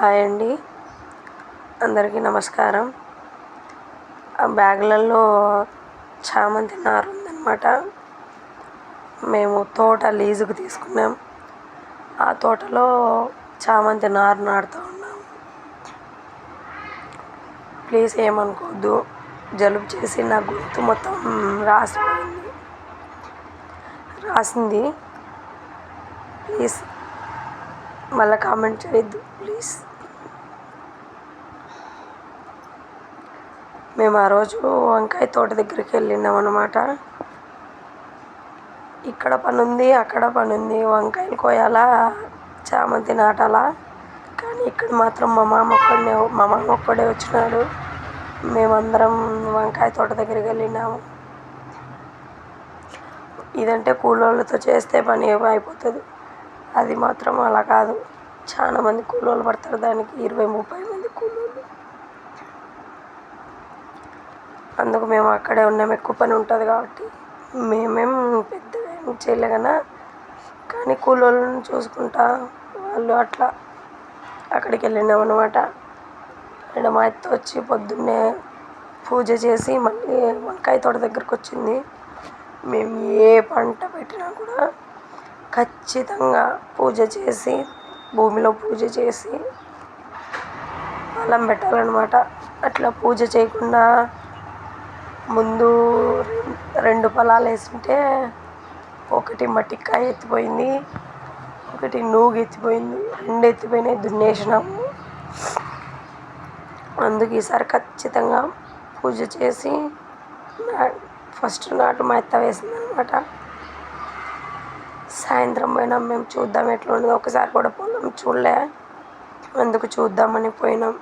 Hi అండి. అందరికీ నమస్కారం. ఆ బ్యాగులలో చామంతి నారు ఉందన్నమాట. మేము తోట లీజుకు తీసుకున్నాం. ఆ తోటలో చామంతి నారు నాటుతూ ఉన్నాం. ప్లీజ్ ఏమనుకోవద్దు. జలుబు చేసి నా గొంతు మొత్తం రాసిపోయింది. రాసింది. ప్లీజ్ మళ్ళీ కామెంట్ చేయొద్దు. ప్లీజ్. మేము ఆ రోజు వంకాయ తోట దగ్గరికి వెళ్ళినాం అనమాట ఇక్కడ పని ఉంది అక్కడ పని ఉంది వంకాయలు కోయాలా చామంతి నాటాలా. కానీ ఇక్కడ మాత్రం మా మామ ఒక్కడే మా మామ ఒక్కడే వచ్చినాడు. మేమందరం వంకాయ తోట దగ్గరికి వెళ్ళినాము. ఇదంటే కూలోళ్ళతో చేస్తే పని అయిపోతుంది. అది మాత్రం అలా కాదు. చాలా మంది కూలోళ్ళు పడతారు దానికి ఇరవై ముప్పై మంది కూలోళ్ళు అందుకు మేము అక్కడే ఉన్నాం ఎక్కువ పని ఉంటుంది కాబట్టి. మేమేం పెద్దగా ఏం చేయలేగనా కానీ కూలోళ్ళని చూసుకుంటా వాళ్ళు అట్లా అక్కడికి వెళ్ళినాం అనమాట అండ్ మా అత్త వచ్చి పొద్దున్నే పూజ చేసి మళ్ళీ వంకాయ తోట దగ్గరకు వచ్చింది. మేము ఏ పంట పెట్టినా కూడా ఖచ్చితంగా పూజ చేసి భూమిలో పూజ చేసి అలం పెట్టాలన్నమాట. అట్లా పూజ చేయకుండా ముందు రెండు పొలాలు వేసుంటే ఒకటి మట్టికాయ ఎత్తిపోయింది ఒకటి నూగు ఎత్తిపోయింది రెండు ఎత్తిపోయినాయి దున్నేసినాము అందుకు ఈసారి ఖచ్చితంగా పూజ చేసి ఫస్ట్ నాటు మా అత్త వేసింది అనమాట సాయంత్రం పోయినాం మేము చూద్దాం ఎట్లా ఉండదు ఒకసారి కూడా పొలం చూడలే. అందుకు చూద్దామని పోయినాం.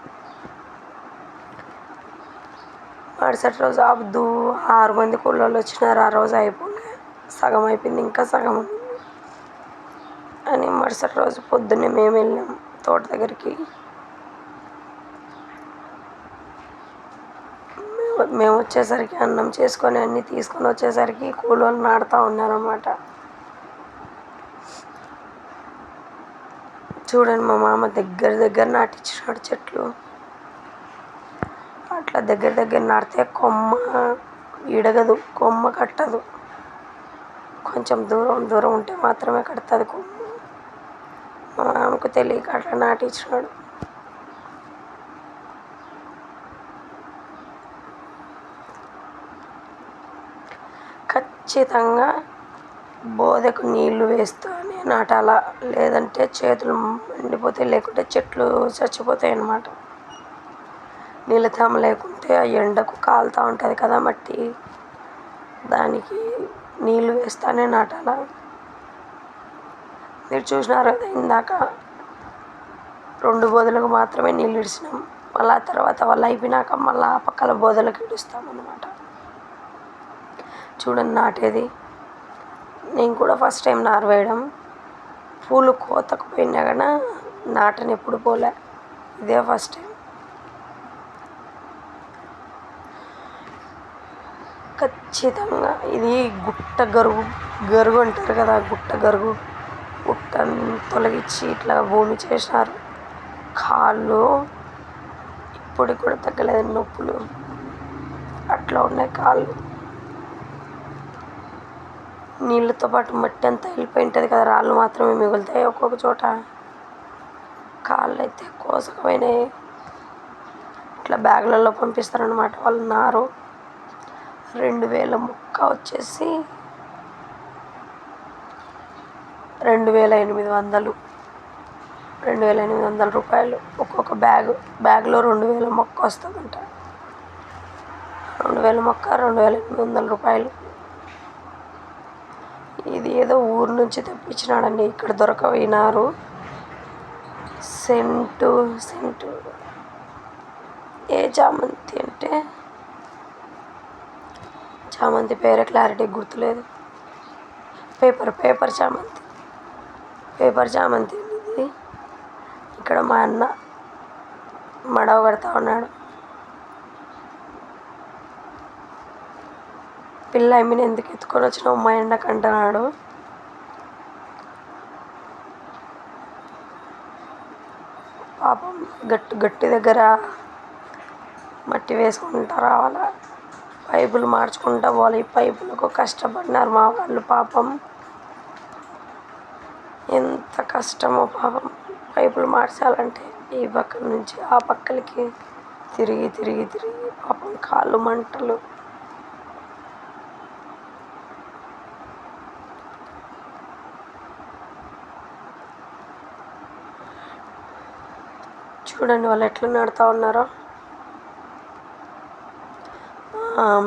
మరుసటి రోజు అబ్దు ఆరు మంది కూలోళ్ళు వచ్చినారు ఆ రోజు అయిపోలే. సగం అయిపోయింది ఇంకా సగం అని మరుసటి రోజు పొద్దున్నే మేము వెళ్ళాం తోట దగ్గరికి. మేము వచ్చేసరికి అన్నం చేసుకొని అన్నీ తీసుకొని వచ్చేసరికి కూలోళ్ళు నాడుతూ ఉన్నారన్నమాట. చూడండి మా మామ దగ్గర దగ్గర నాటించినాడు చెట్లు. అట్లా దగ్గర దగ్గర నాటితే కొమ్మ ఇడగదు కొమ్మ కట్టదు. కొంచెం దూరం దూరం ఉంటే మాత్రమే కడుతుంది కొమ్మ. మా మామకు తెలియక అట్లా నాటించినాడు. ఖచ్చితంగా బోదెకు నీళ్ళు వేస్తూనే నాటాల లేదంటే చేతులు ఎండిపోతాయి లేకుంటే చెట్లు చచ్చిపోతాయి అన్నమాట. నీళ్ళ తేమ లేకుంటే ఆ ఎండకు కాలుతూ ఉంటుంది కదా మట్టి. దానికి నీళ్ళు వేస్తానే నాటాల? మీరు చూసినారు కదా ఇందాక రెండు బోధలకు మాత్రమే నీళ్ళు ఇడిచినాం మళ్ళీ ఆ తర్వాత వాళ్ళు అయిపోయినాక మళ్ళీ ఆ పక్కల బోధలకు ఇడుస్తామన్నమాట. చూడండి నాటేది. నేను కూడా ఫస్ట్ టైం నారు వేయడం పూలు కోతకు పోయినా కానీ నాటని ఎప్పుడు పోలే. ఇదే ఫస్ట్ టైం. ఖచ్చితంగా. ఇది గుట్ట గరుగు గరుగు అంటారు కదా గుట్ట గరుగు. గుట్టను తొలగించి ఇట్లా భూమి చేసినారు. కాళ్ళు ఇప్పటికి కూడా తగ్గలేదు నొప్పులు. అట్లా ఉన్నాయి కాళ్ళు. నీళ్ళతో పాటు మట్టి అంతా వెళ్ళిపోయి ఉంటుంది కదా రాళ్ళు మాత్రమే మిగులుతాయి ఒక్కొక్క చోట. కాళ్ళు అయితే కోసకమైనవి ఇట్లా బ్యాగులలో పంపిస్తారనమాట వాళ్ళు నారు. రెండు వేల ముక్క వచ్చేసి రెండు వేల ఎనిమిది వందలు. రెండు వేల ఎనిమిది వందల రూపాయలు. ఒక్కొక్క బ్యాగ్ బ్యాగ్లో రెండు వేల మొక్క వస్తుందంట. రెండు వేల మొక్క రెండు వేల ఎనిమిది వందల రూపాయలు. ఇది ఏదో ఊరు నుంచి తెప్పించినాడండి. ఇక్కడ దొరకవినారు సెంటు సెంటు. ఏ చామంతి చామంతి పేరే క్లారిటీ గుర్తులేదు. పేపర్ పేపర్ చామంతి. పేపర్ చామంతి ఇక్కడ మా అన్న మడవ కడతా ఉన్నాడు. పిల్ల అమ్మిని ఎందుకు ఎత్తుకొని వచ్చిన మా ఎండకు అంటున్నాడు పాపం గట్టు గట్టి దగ్గర మట్టి వేసుకుంటా రావాలా? పైపులు మార్చుకుంటా. పోవాలి పైపులకు కష్టపడినారు మా వాళ్ళు పాపం. ఎంత కష్టమో పాపం. పైపులు మార్చాలంటే ఈ పక్క నుంచి ఆ పక్కలకి తిరిగి తిరిగి తిరిగి పాపం కాళ్ళు మంటలు. చూడండి వాళ్ళు ఎట్లా నడుతూ ఉన్నారో.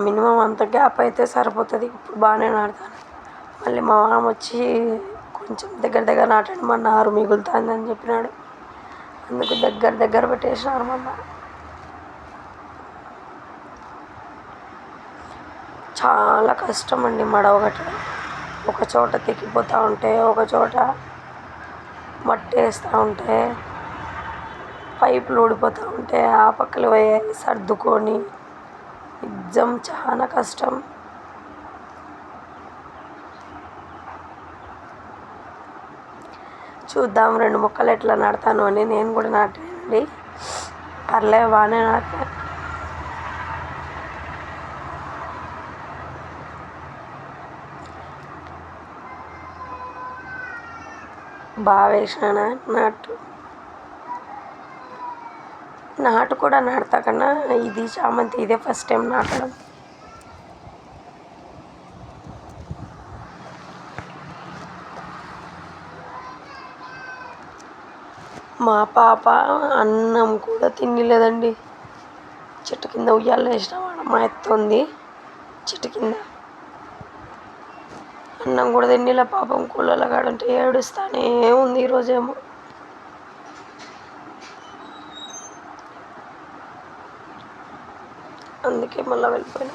మినిమం అంత గ్యాప్ అయితే సరిపోతుంది. ఇప్పుడు బాగానే నాటుతాను. మళ్ళీ మా మామ వచ్చి కొంచెం దగ్గర దగ్గర నాటండి మా నారు మిగులుతుంది అని చెప్పినాడు. అందుకు దగ్గర దగ్గర పెట్టేసినారు మొన్న చాలా కష్టం అండి మడవ కట్టడం ఒక చోట తెగిపోతూ ఉంటే ఒక చోట మట్టి వేస్తూ ఉంటే పైపులు ఊడిపోతూ ఉంటే ఆ పక్కలు పోయి సర్దుకొని ఎగ్జామ్ చాలా కష్టం. చూద్దాం రెండు మొక్కలు ఎట్లా నాటుతాను అని నేను కూడా నాటానండి. పర్లేదు బాగానే నాటాను బాగా వేసినానా? నాటు. నాటు కూడా నాటుతా కన్నా ఇది చామంతి ఇదే ఫస్ట్ టైం నాటడం. మా పాప అన్నం కూడా తినలేదండి. చెట్టు కింద ఉయ్యాలు వేసిన మా ఎత్తుంది. చెట్టు కింద. అన్నం కూడా తిన్నలే పాపం కూలలో కాడంటే ఏడుస్తానే ఉంది ఈరోజేమో. అందుకే మళ్ళీ వెళ్ళిపోయినా.